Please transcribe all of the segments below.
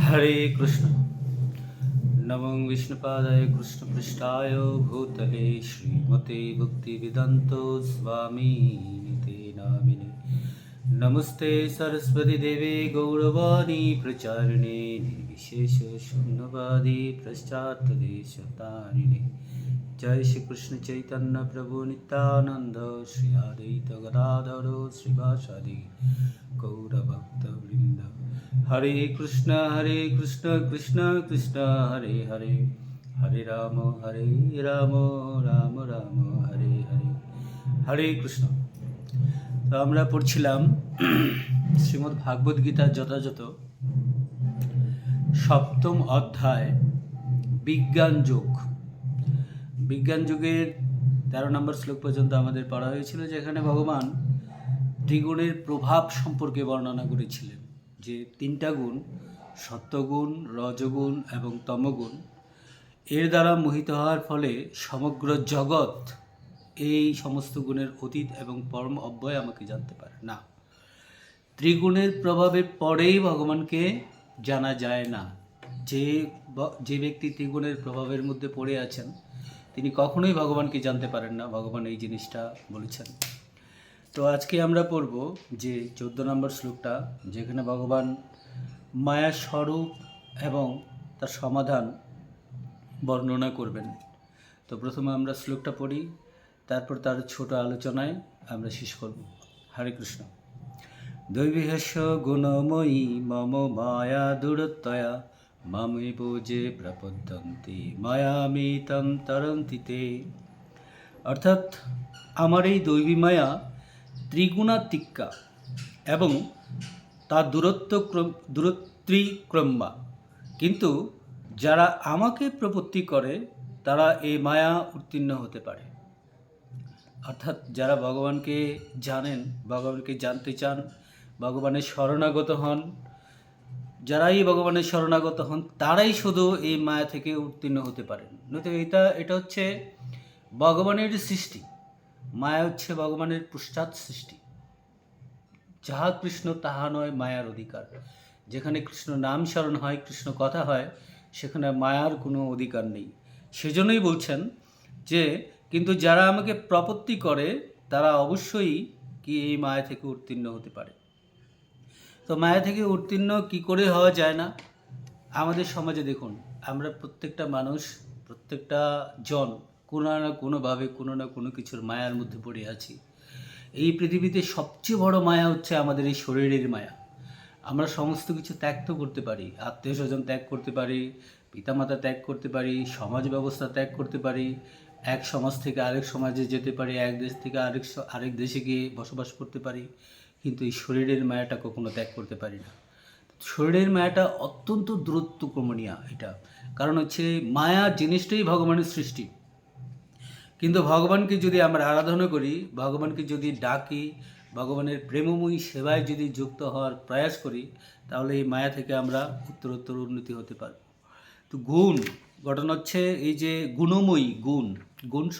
হরে কৃষ্ণ। নমং বিষ্ণুপাদায় কৃষ্ণপৃষ্ঠায় ভূতলে শ্রীমতে ভক্তিবেদান্ত স্বামী নিতে নামিনে। নমস্তে সরস্বতী দেবে গৌরবাণী প্রচারিণে নির্বিশেষ শূন্যবাদী পশ্চাৎ দেশতারিণে। জয় শ্রীকৃষ্ণ চৈতন্য প্রভু নিত্যানন্দ, শ্রী আদিত গদাধর শ্রীবাসাদি বৃন্দ। হরে কৃষ্ণ হরে কৃষ্ণ কৃষ্ণ কৃষ্ণ, হরে হরে। হরে রাম হরে রাম রাম রাম, হরে হরে। হরে কৃষ্ণ। তো আমরা পড়ছিলাম শ্রীমদ্ ভাগবত গীতার যথাযথ সপ্তম অধ্যায়, বিজ্ঞান যোগ। বিজ্ঞান যুগের তেরো নম্বর শ্লোক পর্যন্ত আমাদের পড়া হয়েছিল যেখানে ভগবান ত্রিগুণের প্রভাব সম্পর্কে বর্ণনা করেছিলেন যে তিনটা গুণ, সত্যগুণ, রজগুণ এবং তমগুণ এর দ্বারা মোহিত হওয়ার ফলে সমগ্র জগৎ এই সমস্ত গুণের অতীত এবং পরম অব্যয় আমাকে জানতে পারে। না, ত্রিগুণের প্রভাবের পরেই ভগবানকে জানা যায় না যে যে ব্যক্তি ত্রিগুণের প্রভাবের মধ্যে পড়ে আছেন তিনি কখনোই ভগবানকে জানতে পারেন না। ভগবান এই জিনিসটা বলেছেন। তো আজকে আমরা পড়ব যে চোদ্দ নম্বর শ্লোকটা, যেখানে ভগবান মায়ার স্বরূপ এবং তার সমাধান বর্ণনা করবেন। তো প্রথমে আমরা শ্লোকটা পড়ি, তারপর তার ছোট আলোচনায় আমরা শেষ করব। হরে কৃষ্ণ। দৈবিহস্য গুণময়ী মম মায়া দূরত্বয়া। মামে বোজে প্রপদ্যন্তি মায়ামিতম তরন্তি তে। অর্থাৎ আমার এই দৈবী মায়া ত্রিগুণাত্মিকা এবং তার দূরত্ব ক্রম দূরত্রিক্রম্যা কিন্তু যারা আমাকে প্রপত্তি করে, তারা এই মায়া উত্তীর্ণ হতে পারে। অর্থাৎ যারা ভগবানকে জানেন, ভগবানকে জানতে চান, ভগবানের শরণাগত হন যারাই ভগবানের শরণাগত হন, তারাই শুধু এই মায়া থেকে উত্তীর্ণ হতে পারেন। নয়তো এটা এটা হচ্ছে ভগবানের সৃষ্টি। মায়া হচ্ছে ভগবানের পশ্চাৎ সৃষ্টি। যাহা কৃষ্ণ, তাহা নয় মায়ার অধিকার। যেখানে কৃষ্ণ নাম স্মরণ হয়, কৃষ্ণ কথা হয়, সেখানে মায়ার কোনো অধিকার নেই। সেজন্যই বলছেন যে, কিন্তু যারা আমাকে প্রপত্তি করে, তারা অবশ্যই কি এই মায়া থেকে উত্তীর্ণ হতে পারে? তো মায়া থেকে উত্তীর্ণ কি করে হওয়া যায় না? আমাদের সমাজে দেখুন, আমরা প্রত্যেকটা মানুষ, প্রত্যেকটা জন কোনো না কোনোভাবে, কোনো না কোনো কিছুর মায়ার মধ্যে পড়ে আছি। এই পৃথিবীতে সবচেয়ে বড় মায়া হচ্ছে আমাদের এই শরীরের মায়া। আমরা সমস্ত কিছু ত্যাগ তো করতে পারি, আত্মীয় স্বজন ত্যাগ করতে পারি, পিতামাতা ত্যাগ করতে পারি, সমাজ ব্যবস্থা ত্যাগ করতে পারি, এক সমাজ থেকে আরেক সমাজে যেতে পারি, এক দেশ থেকে আরেক আরেক দেশে গিয়ে বসবাস করতে পারি। কিন্তু এই শরীরের মায়াটা কখনো ত্যাগ করতে পারি না। শরীরের মায়াটা অত্যন্ত দূরত্বক্রমণীয় এটা। কারণ হচ্ছে মায়া জিনিসটাই ভগবানের সৃষ্টি। কিন্তু ভগবানকে যদি আমরা আরাধনা করি, ভগবানকে যদি ডাকি, ভগবানের প্রেমময়ী সেবায় যদি যুক্ত হওয়ার প্রয়াস করি, তাহলে এই মায়া থেকে আমরা উত্তরোত্তর উন্নতি হতে পারব। তো গুণ ঘটনা হচ্ছে এই যে গুণময়ী গুণ। গুণ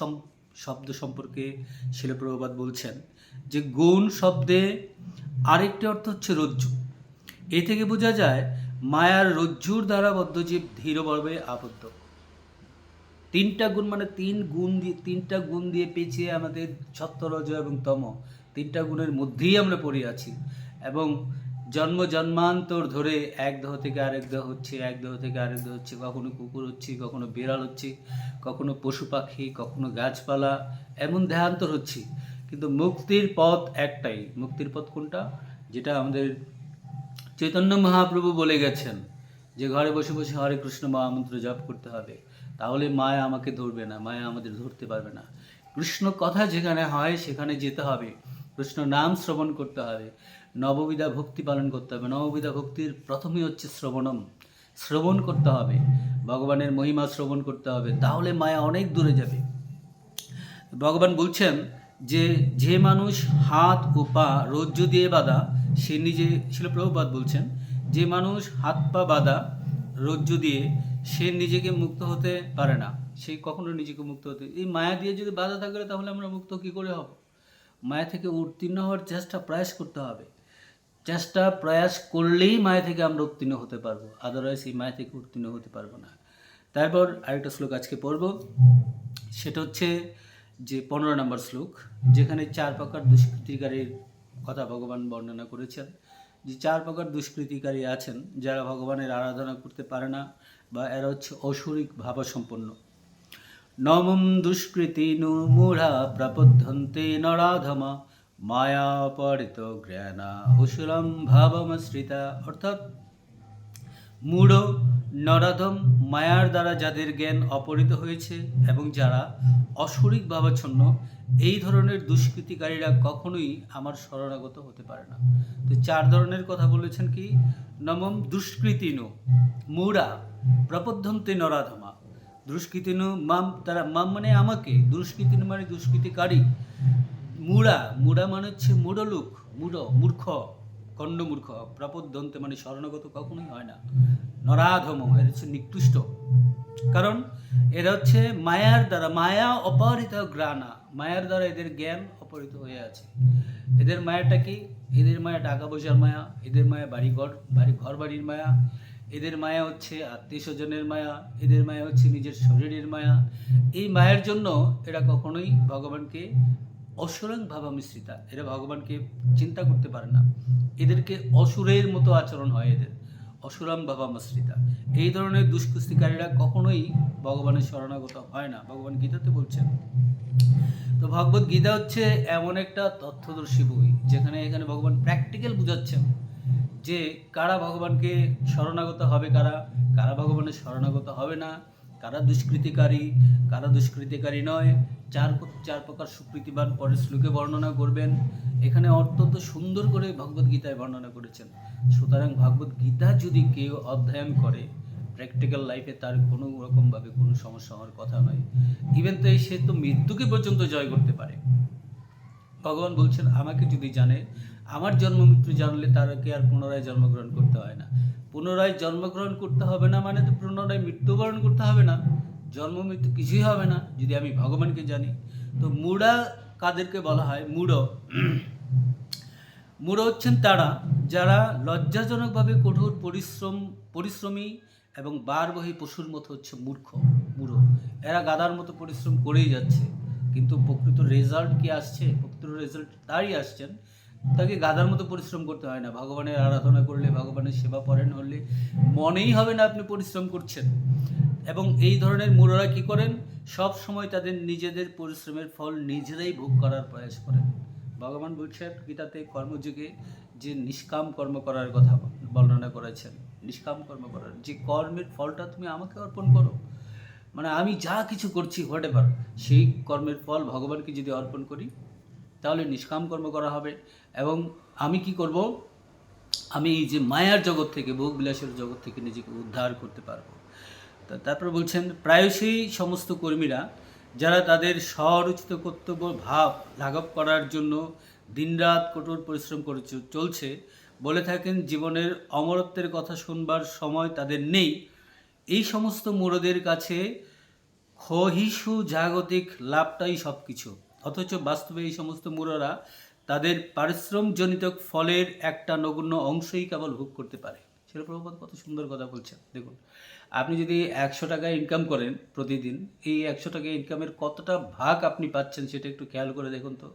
শব্দ সম্পর্কে শিলপ্রভুপাত বলছেন। যে গুণ শব্দে আরেকটি অর্থ হচ্ছে রজ্জু। এ থেকে বোঝা যায়, মায়ার রজ্জুর দ্বারা বদ্ধজীব ধীরভাবে আবদ্ধ। তিনটা গুণ মানে তিন গুণ দিয়ে তিনটা গুণ দিয়ে পেঁচিয়ে আমাদের সত্য রজ এবং তম। তিনটা গুণের মধ্যেই আমরা পড়ে আছি। এবং জন্ম জন্মান্তর ধরে এক দেহ থেকে আরেক দেহ হচ্ছে, এক দেহ থেকে আরেক দেহ হচ্ছে, কখনো কুকুর হচ্ছে, কখনো বিড়াল হচ্ছে, কখনো পশু পাখি, কখনো গাছপালা, এমন দেহান্তর হচ্ছে। কিন্তু মুক্তির পথ একটাই। মুক্তির পথ কোনটা? যেটা আমাদের চৈতন্য মহাপ্রভু বলে গেছেন যে, ঘরে বসে বসে হরে কৃষ্ণ মহামন্ত্র জপ করতে হবে। তাহলে মায়া আমাকে ধরবে না, মায়া আমাদের ধরতে পারবে না। কৃষ্ণ কথা যেখানে হয়, সেখানে যেতে হবে। কৃষ্ণ নাম শ্রবণ করতে হবে। নববিধা ভক্তি পালন করতে হবে। নববিধা ভক্তির প্রথমই হচ্ছে শ্রবণম। শ্রবণ করতে হবে। ভগবানের মহিমা শ্রবণ করতে হবে। তাহলে মায়া অনেক দূরে যাবে। ভগবান বলছেন যে যে মানুষ হাত ও পা রজ্জু দিয়ে বাঁধা, সে নিজে ছিল প্রভুপাত বলছেন, যে মানুষ হাত, পা বাঁধা রজ্জু দিয়ে, সে নিজেকে মুক্ত হতে পারে না। সে কখনো নিজেকে মুক্ত হতে, এই মায়া দিয়ে যদি বাধা থাকলে তাহলে আমরা মুক্ত কি করে হব? মায়া থেকে উত্তীর্ণ হওয়ার চেষ্টা প্রয়াস করতে হবে। চেষ্টা প্রয়াস করলেই মায়া থেকে আমরা উত্তীর্ণ হতে পারব আদারওয়াইজ এই মায়া থেকে উত্তীর্ণ হতে পারব না। তারপর আরেকটা শ্লোক আজকে পড়ব, সেটা হচ্ছে যে পনেরো নম্বর শ্লোক। যেখানে চার প্রকার দুষ্কৃতিকারীর কথা ভগবান বর্ণনা করেছেন। যে চার প্রকার দুষ্কৃতিকারী আছেন, যারা ভগবানের আরাধনা করতে পারে না বা এরা হচ্ছে অসুরিক ভাবসম্পন্ন। নমম দুষ্কৃতি নুমূঢ়া প্রবুদ্ধন্তে নরাধমা মায়া পরিত জ্ঞানা অসুরম ভাবমশ্রিতা অর্থাৎ মূঢ় নরাধম মায়ার দ্বারা যাদের জ্ঞান অপহৃত হয়েছে এবং যারা অসুরিক ভাবাচ্ছন্ন, এই ধরনের দুষ্কৃতিকারীরা কখনোই আমার শরণাগত হতে পারে না। তো চার ধরনের কথা বলেছেন কি? নমম দুষ্কৃতিনু মূঢ়া প্রবদ্ধন্তে নরাধমা। দুষ্কৃতিনু মাম তারা মাম মানে আমাকে, দুষ্কৃতিনু মানে দুষ্কৃতিকারী। মুড়া মুড়া মানে হচ্ছে মুড়ো লোক মুড়ো মূর্খ কণ্ড মূর্খ প্রপদ্যন্তে মানে শরণাগত কখনোই হয় না। নরাধম এর হচ্ছে নিকৃষ্ট কারণ এরা হচ্ছে মায়ার দ্বারা, মায়া অপহৃত গ্রানা মায়ার দ্বারা এদের জ্ঞান অপহৃত হয়ে আছে। এদের মায়াটা কি? এদের মায়া টাকা পয়সার মায়া, এদের মায়া বাড়ি ঘর বাড়ি ঘর বাড়ির মায়া। এদের মায়া হচ্ছে আত্মীয় স্বজনের মায়া, এদের মায়া হচ্ছে নিজের শরীরের মায়া। এই মায়ের জন্য এরা কখনোই ভগবানকে অসুরং ভাবা মিশ্রিতা। এরা ভগবানকে চিন্তা করতে পারে না। এদেরকে অসুরের মতো আচরণ হয় এদের। অসুরাম বাবা মশ্রিতা এই ধরনের দুষ্কুস্তিকারীরা কখনোই ভগবানের শরণাগত হয় না। ভগবান গীতাতে বলছেন। তো ভগবত গীতা হচ্ছে এমন একটা তথ্যদর্শী বই, যেখানে এখানে ভগবান প্র্যাকটিক্যাল বুঝাচ্ছেন যে কারা ভগবানকে শরণাগত হবে, কারা কারা ভগবানের শরণাগত হবে না। কারা দুষ্কৃতিকারী কারা দুষ্কৃতিকারী নয়, চার চার প্রকার সুকৃতিবান পরের শ্লোকে বর্ণনা করবেন। এখানে অত্যন্ত সুন্দর করে ভগবত গীতায় বর্ণনা করেছেন। সুতরাং ভগবত গীতা যদি কেউ অধ্যয়ন করে প্র্যাকটিক্যাল লাইফে তার কোনো রকমভাবে কোনো সমস্যা হওয়ার কথা নয়। ইভেন তো সে তো মৃত্যুকে পর্যন্ত জয় করতে পারে। ভগবান বলছেন, আমাকে যদি জানে, আমার জন্ম মৃত্যু জানলে তারকে আর পুনরায় জন্মগ্রহণ করতে হয় না। পুনরায় জন্মগ্রহণ করতে হবে না মানে তো পুনরায় মৃত্যুবরণ করতে হবে না। জন্ম মৃত্যু কিছুই হবে না, যদি আমি ভগবানকে জানি। তো মুড়া কাদেরকে বলা হয়? মুড়ো। মুড়ো হচ্ছেন তারা যারা লজ্জাজনকভাবে কঠোর পরিশ্রম, পরিশ্রমী এবং বারবহী পশুর মতো হচ্ছে মূর্খ, মুড়ো। এরা গাদার মতো পরিশ্রম করেই যাচ্ছে। কিন্তু প্রকৃত রেজাল্ট কি আসছে? প্রকৃত রেজাল্ট তারই আসছেন। তাকে গাদার মতো পরিশ্রম করতে হয় না। ভগবানের আরাধনা করলে, ভগবানের সেবা পরেন হলে মনেই হবে না আপনি পরিশ্রম করছেন। এবং এই ধরনের মুরোরা কি করেন? সব সময় তাদের নিজেদের পরিশ্রমের ফল নিজেরাই ভোগ করার প্রয়াস করেন। ভগবান বলছেন গীতাতে কর্মযুগে যে নিষ্কাম কর্ম করার কথা বর্ণনা করেছেন, নিষ্কাম কর্ম করার যে কর্মের ফলটা তুমি আমাকে অর্পণ করো মানে আমি যা কিছু করছি হোয়াট সেই কর্মের ফল ভগবানকে যদি অর্পণ করি তাহলে নিষ্কাম কর্ম করা হবে। এবং আমি কি করব? আমি এই যে মায়ার জগৎ থেকে ভোগ বিলাসের জগৎ থেকে নিজেকে উদ্ধার করতে পারব। তা তারপর বলছেন, প্রায়শই সমস্ত কর্মীরা যারা তাদের স্বরচিত কর্তব্য, ভাব লাঘব করার জন্য দিনরাত কঠোর পরিশ্রম করে চলছে, বলে থাকেন জীবনের অমরত্বের কথা শুনবার সময় তাদের নেই। এই সমস্ত মুরদের কাছে ক্ষহিষ্ণু জাগতিক লাভটাই সব কিছু অথচ বাস্তবে এই সমস্ত মুরারা তাদের পারিশ্রমজনিত ফলের একটা নগণ্য অংশই কেবল ভোগ করতে পারে। শিলপ্রভুপাত কত সুন্দর কথা বলছেন। দেখুন, আপনি যদি একশো টাকা ইনকাম করেন প্রতিদিন, এই একশো টাকা ইনকামের কতটা ভাগ আপনি পাচ্ছেন সেটা একটু খেয়াল করে দেখুন তো।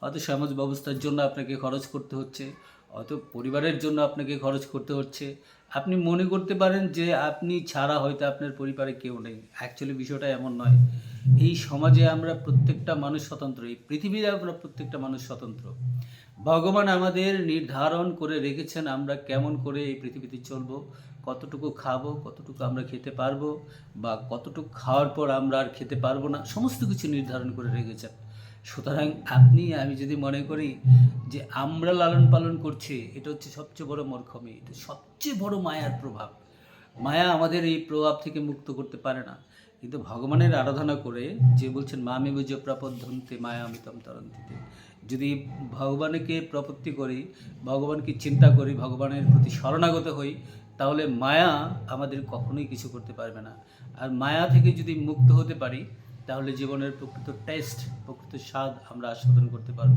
হয়তো সমাজ ব্যবস্থার জন্য আপনাকে খরচ করতে হচ্ছে হয়তো পরিবারের জন্য আপনাকে খরচ করতে হচ্ছে আপনি মনে করতে পারেন যে আপনি ছাড়া হয়তো আপনার পরিবারে কেউ নেই। অ্যাকচুয়ালি বিষয়টা এমন নয়। এই সমাজে আমরা প্রত্যেকটা মানুষ স্বতন্ত্র। এই পৃথিবীতে আমরা প্রত্যেকটা মানুষ স্বতন্ত্র। ভগবান আমাদের নির্ধারণ করে রেখেছেন আমরা কেমন করে এই পৃথিবীতে চলব, কতটুকু খাব, কতটুকু আমরা খেতে পারব বা কতটুকু খাওয়ার পর আমরা আর খেতে পারব না, সমস্ত কিছু নির্ধারণ করে রেখেছেন। সুতরাং আপনি আমি যদি মনে করি যে আমরা লালন পালন করছি এটা হচ্ছে সবচেয়ে বড় মূর্খমি এটা সবচেয়ে বড় মায়ার প্রভাব। মায়া আমাদের এই প্রভাব থেকে মুক্ত করতে পারে না। কিন্তু ভগবানের আরাধনা করে যে বলছেন মামে বুঝ প্রপদ্ধন্তে মায়া অমিতম তরন্তিতে। যদি ভগবানকে প্রপত্তি করি ভগবানকে চিন্তা করি ভগবানের প্রতি শরণাগত হই তাহলে মায়া আমাদের কখনোই কিছু করতে পারবে না। আর মায়া থেকে যদি মুক্ত হতে পারি তাহলে জীবনের প্রকৃত টেস্ট প্রকৃত স্বাদ আমরা আস্বাদন করতে পারব।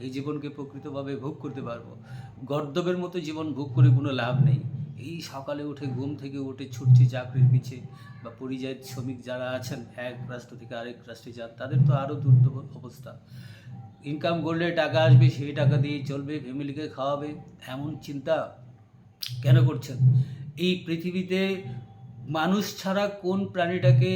এই জীবনকে প্রকৃতভাবে ভোগ করতে পারব। গর্দবের মতো জীবন ভোগ করে কোনো লাভ নেই। এই সকালে উঠে ঘুম থেকে উঠে ছুটছি চাকরির পিছে বা পরিযায়ী শ্রমিক যারা আছেন, এক রাষ্ট্র থেকে আরেক রাষ্ট্রে যান, তাদের তো আরও দুর্দ অবস্থা। ইনকাম করলে টাকা আসবে, সেই টাকা দিয়ে চলবে ফ্যামিলিকে খাওয়াবে, এমন চিন্তা কেন করছেন? এই পৃথিবীতে মানুষ ছাড়া কোন প্রাণীটাকে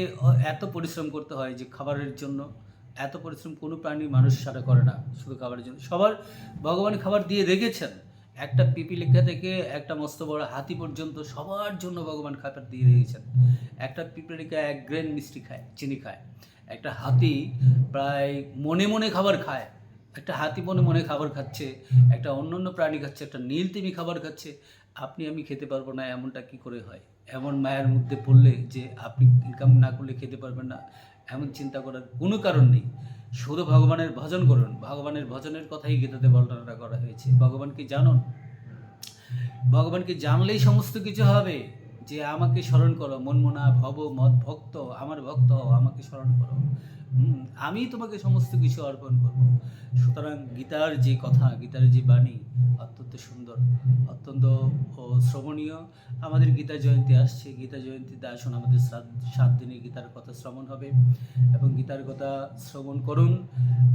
এত পরিশ্রম করতে হয় যে খাবারের জন্য? এত পরিশ্রম কোনো প্রাণী মানুষ ছাড়া করে না, শুধু খাবারের জন্য। সবার, ভগবান খাবার দিয়ে রেখেছেন। একটা পিপিলিকা থেকে একটা মস্ত বড় হাতি পর্যন্ত সবার জন্য ভগবান খাবার দিয়ে রেখেছেন। একটা পিপিলিকা এক গ্রেন মিষ্টি খায়, চিনি খায়। একটা হাতি প্রায় মনে মনে খাবার খায়। একটা হাতি মনে মনে খাবার খাচ্ছে একটা অন্য অন্য প্রাণী খাচ্ছে একটা নীল তিমি খাবার খাচ্ছে আপনি আমি খেতে পারব না এমনটা কি করে হয়? এমন মায়ের মধ্যে পড়লে যে আপনি ইনকাম না করলে খেতে পারবেন না এমন চিন্তা করার কোনো কারণ নেই। শুধু ভগবানের ভজন করুন ভগবানের ভজনের কথাই গীতাতে বর্ণনা করা হয়েছে। ভগবানকে জানুন? ভগবানকে জানলেই সমস্ত কিছু হবে? যে আমাকে স্মরণ করো মনমনা ভব মদ ভক্ত আমার ভক্ত আমাকে স্মরণ করো। আমি তোমাকে সমস্ত কিছু অর্পণ করব। সুতরাং গীতার যে কথা, গীতার যে বাণী, অত্যন্ত সুন্দর, অত্যন্ত শ্রবণীয়। আমাদের গীতা জয়ন্তী আসছে। গীতা জয়ন্তীতে আসুন আমাদের সাত সাত দিনে গীতার কথা শ্রবণ হবে এবং গীতার কথা শ্রবণ করুন।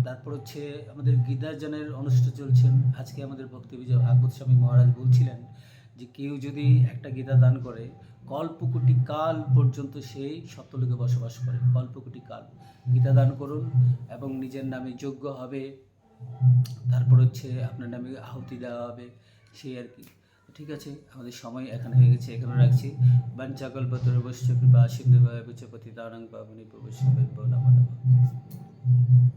তারপর হচ্ছে আমাদের গীতার্জনের অনুষ্ঠান চলছেন আজকে আমাদের ভক্তি বিজয় ভাগবত স্বামী মহারাজ বলছিলেন যে কেউ যদি একটা গীতা দান করে কল্পকোটি কাল পর্যন্ত সেই সত্যলোকে বসবাস করে। কল্পকোটি কাল। গীতা দান করুন এবং নিজের নামে যোগ্য হবে। তারপর হচ্ছে আপনার নামে আহুতি দেওয়া হবে। সেই আর কি। ঠিক আছে? আমাদের সময় এখানে হয়ে গেছে। এখানে রাখছি। বাঞ্চাকল পত্র বৈশ্য কৃপা সিন্ধু পতি পাবনি প্রবেশ নমঃ।